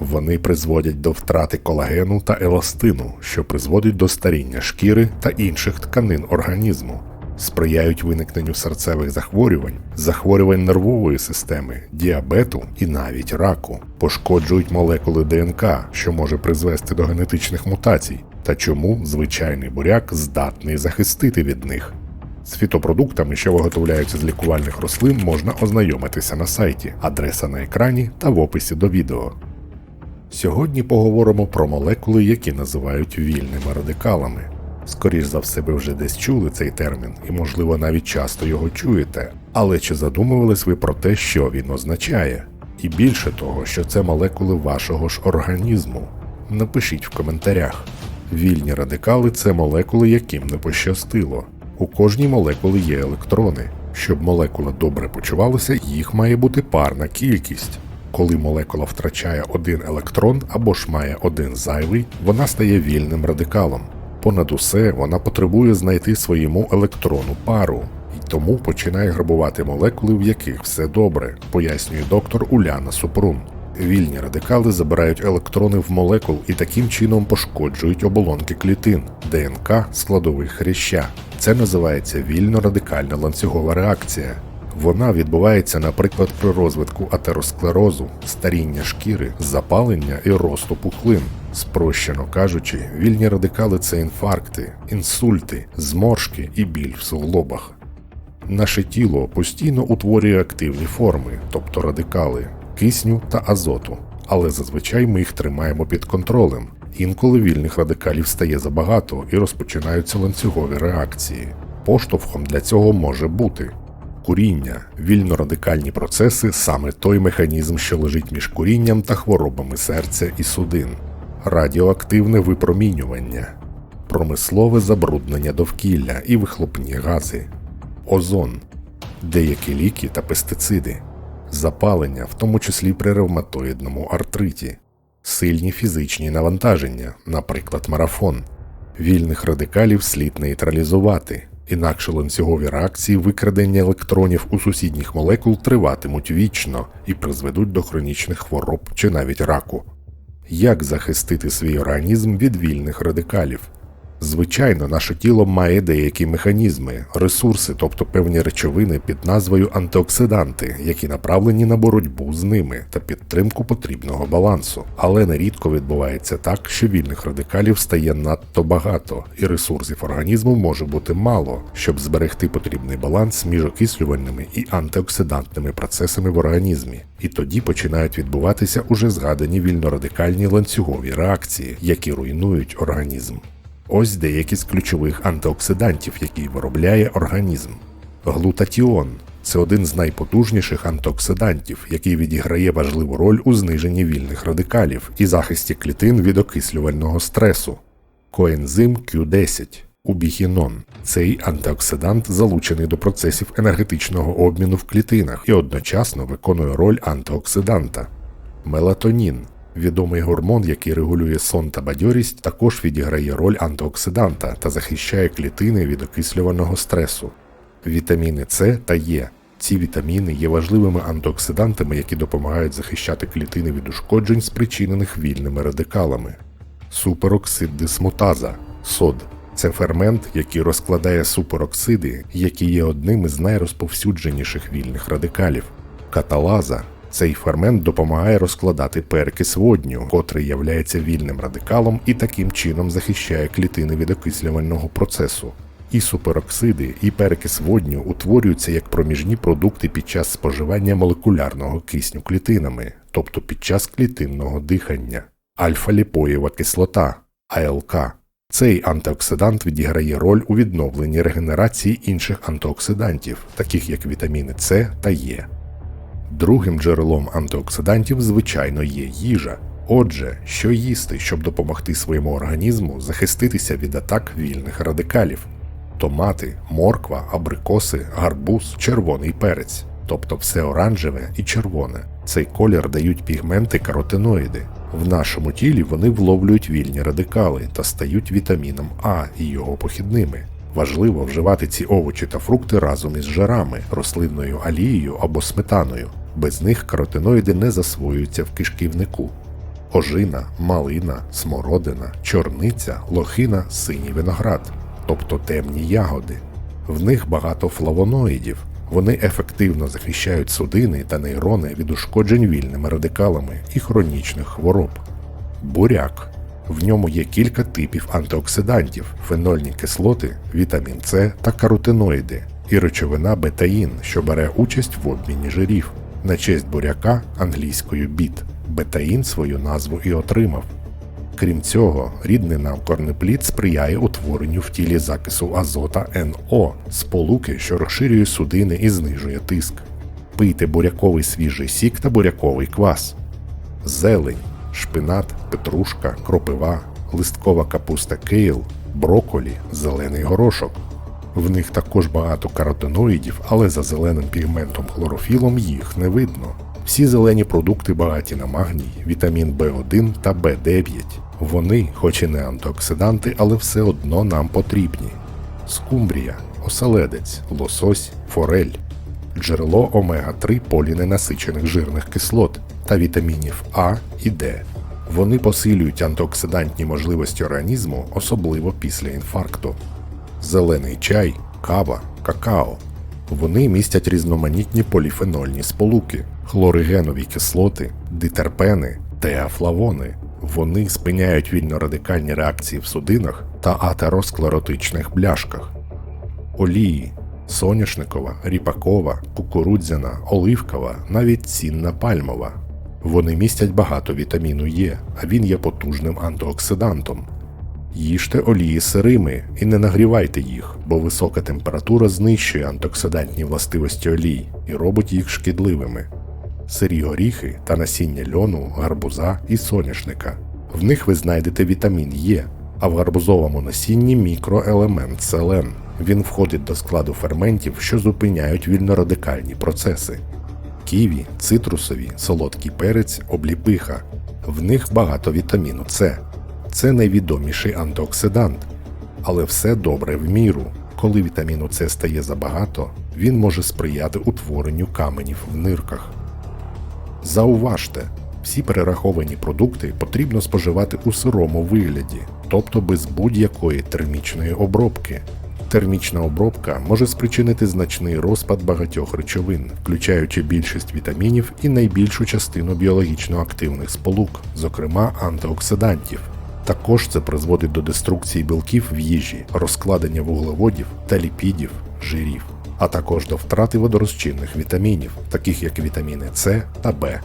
Вони призводять до втрати колагену та еластину, що призводить до старіння шкіри та інших тканин організму, сприяють виникненню серцевих захворювань, захворювань нервової системи, діабету і навіть раку, пошкоджують молекули ДНК, що може призвести до генетичних мутацій, та чому звичайний буряк здатний захистити від них. З фітопродуктами, що виготовляються з лікувальних рослин, можна ознайомитися на сайті, адреса на екрані та в описі до відео. Сьогодні поговоримо про молекули, які називають вільними радикалами. Скоріш за все, ви вже десь чули цей термін і, можливо, навіть часто його чуєте. Але чи задумувались ви про те, що він означає? І більше того, що це молекули вашого ж організму? Напишіть в коментарях. Вільні радикали це молекули, яким не пощастило. У кожній молекулі є електрони. Щоб молекула добре почувалася, їх має бути парна кількість. Коли молекула втрачає один електрон або ж має один зайвий, вона стає вільним радикалом. Понад усе вона потребує знайти своєму електрону пару, і тому починає грабувати молекули, в яких все добре, пояснює доктор Уляна Супрун. Вільні радикали забирають електрони в молекул і таким чином пошкоджують оболонки клітин, ДНК складових хряща. Це називається вільно-радикальна ланцюгова реакція. Вона відбувається, наприклад, при розвитку атеросклерозу, старіння шкіри, запалення і росту пухлин. Спрощено кажучи, вільні радикали це інфаркти, інсульти, зморшки і біль в суглобах. Наше тіло постійно утворює активні форми, тобто радикали, кисню та азоту, але зазвичай ми їх тримаємо під контролем. Інколи вільних радикалів стає забагато і розпочинаються ланцюгові реакції. Поштовхом для цього може бути куріння, вільнорадикальні процеси саме той механізм, що лежить між курінням та хворобами серця і судин, радіоактивне випромінювання, промислове забруднення довкілля і вихлопні гази, озон, деякі ліки та пестициди, запалення, в тому числі при ревматоїдному артриті, сильні фізичні навантаження, наприклад, марафон. Вільних радикалів слід нейтралізувати, інакше ланцюгові реакції викрадення електронів у сусідніх молекул триватимуть вічно і призведуть до хронічних хвороб чи навіть раку. Як захистити свій організм від вільних радикалів? Звичайно, наше тіло має деякі механізми, ресурси, тобто певні речовини під назвою антиоксиданти, які направлені на боротьбу з ними та підтримку потрібного балансу. Але нерідко відбувається так, що вільних радикалів стає надто багато, і ресурсів організму може бути мало, щоб зберегти потрібний баланс між окислювальними і антиоксидантними процесами в організмі. І тоді починають відбуватися уже згадані вільнорадикальні ланцюгові реакції, які руйнують організм. Ось деякі з ключових антиоксидантів, які виробляє організм. Глутатіон це один з найпотужніших антиоксидантів, який відіграє важливу роль у зниженні вільних радикалів і захисті клітин від окислювального стресу. Коензим Q10 убіхінон. Цей антиоксидант залучений до процесів енергетичного обміну в клітинах і одночасно виконує роль антиоксиданта. Мелатонін Відомий гормон, який регулює сон та бадьорість, також відіграє роль антиоксиданта та захищає клітини від окислюваного стресу. Вітаміни С та Е. Ці вітаміни є важливими антиоксидантами, які допомагають захищати клітини від ушкоджень, спричинених вільними радикалами. Супероксид дисмутаза СОД це фермент, який розкладає супероксиди, які є одним із найрозповсюдженіших вільних радикалів. Каталаза цей фермент допомагає розкладати перекис водню, котрий являється вільним радикалом і таким чином захищає клітини від окислювального процесу. І супероксиди, і перекис водню утворюються як проміжні продукти під час споживання молекулярного кисню клітинами, тобто під час клітинного дихання. Альфа-ліпоєва кислота АЛК. Цей антиоксидант відіграє роль у відновленні регенерації інших антиоксидантів, таких як вітаміни С та Е. Другим джерелом антиоксидантів, звичайно, є їжа. Отже, що їсти, щоб допомогти своєму організму захиститися від атак вільних радикалів: томати, морква, абрикоси, гарбуз, червоний перець, тобто все оранжеве і червоне. Цей колір дають пігменти каротиноїди. В нашому тілі вони вловлюють вільні радикали та стають вітаміном А і його похідними. Важливо вживати ці овочі та фрукти разом із жирами, рослинною алією або сметаною. Без них каротиноїди не засвоюються в кишківнику. ожина, малина, смородина, чорниця, лохина, синій виноград, тобто темні ягоди. В них багато флавоноїдів. Вони ефективно захищають судини та нейрони від ушкоджень вільними радикалами і хронічних хвороб. Буряк. В ньому є кілька типів антиоксидантів, фенольні кислоти, вітамін С та каротиноїди, і речовина бетаїн, що бере участь в обміні жирів. На честь буряка англійською біт. Бетаїн свою назву і отримав. Крім цього, рідний нам корнеплід сприяє утворенню в тілі закису азота НО, сполуки, що розширює судини і знижує тиск. Пийте буряковий свіжий сік та буряковий квас. Зелень, шпинат, петрушка, кропива, листкова капуста кейл, броколі, зелений горошок. В них також багато каротиноїдів, але за зеленим пігментом хлорофілом їх не видно. Всі зелені продукти багаті на магній, вітамін В1 та В9. Вони, хоч і не антиоксиданти, але все одно нам потрібні. Скумбрія, оселедець, лосось, форель, джерело омега-3 поліненасичених жирних кислот та вітамінів А і Д. Вони посилюють антиоксидантні можливості організму, особливо після інфаркту. Зелений чай, кава, какао. Вони містять різноманітні поліфенольні сполуки, хлоригенові кислоти, дитерпени, теафлавони. Вони спиняють вільнорадикальні реакції в судинах та атеросклеротичних бляшках. Олії соняшникова, ріпакова, кукурудзяна, оливкова, навіть цінна пальмова. Вони містять багато вітаміну Е, а він є потужним антиоксидантом. Їжте олії сирими і не нагрівайте їх, бо висока температура знищує антиоксидантні властивості олій і робить їх шкідливими. Сирі горіхи та насіння льону, гарбуза і соняшника. В них ви знайдете вітамін Е, а в гарбузовому насінні мікроелемент селен. Він входить до складу ферментів, що зупиняють вільнорадикальні процеси. Ківі, цитрусові, солодкий перець, обліпиха. В них багато вітаміну С. Це найвідоміший антиоксидант. Але все добре в міру. Коли вітаміну С стає забагато, він може сприяти утворенню каменів в нирках. Зауважте, всі перераховані продукти потрібно споживати у сирому вигляді, тобто без будь-якої термічної обробки. Термічна обробка може спричинити значний розпад багатьох речовин, включаючи більшість вітамінів і найбільшу частину біологічно активних сполук, зокрема антиоксидантів. Також це призводить до деструкції білків в їжі, розкладення вуглеводів та ліпідів, жирів, а також до втрати водорозчинних вітамінів, таких як вітаміни С та В.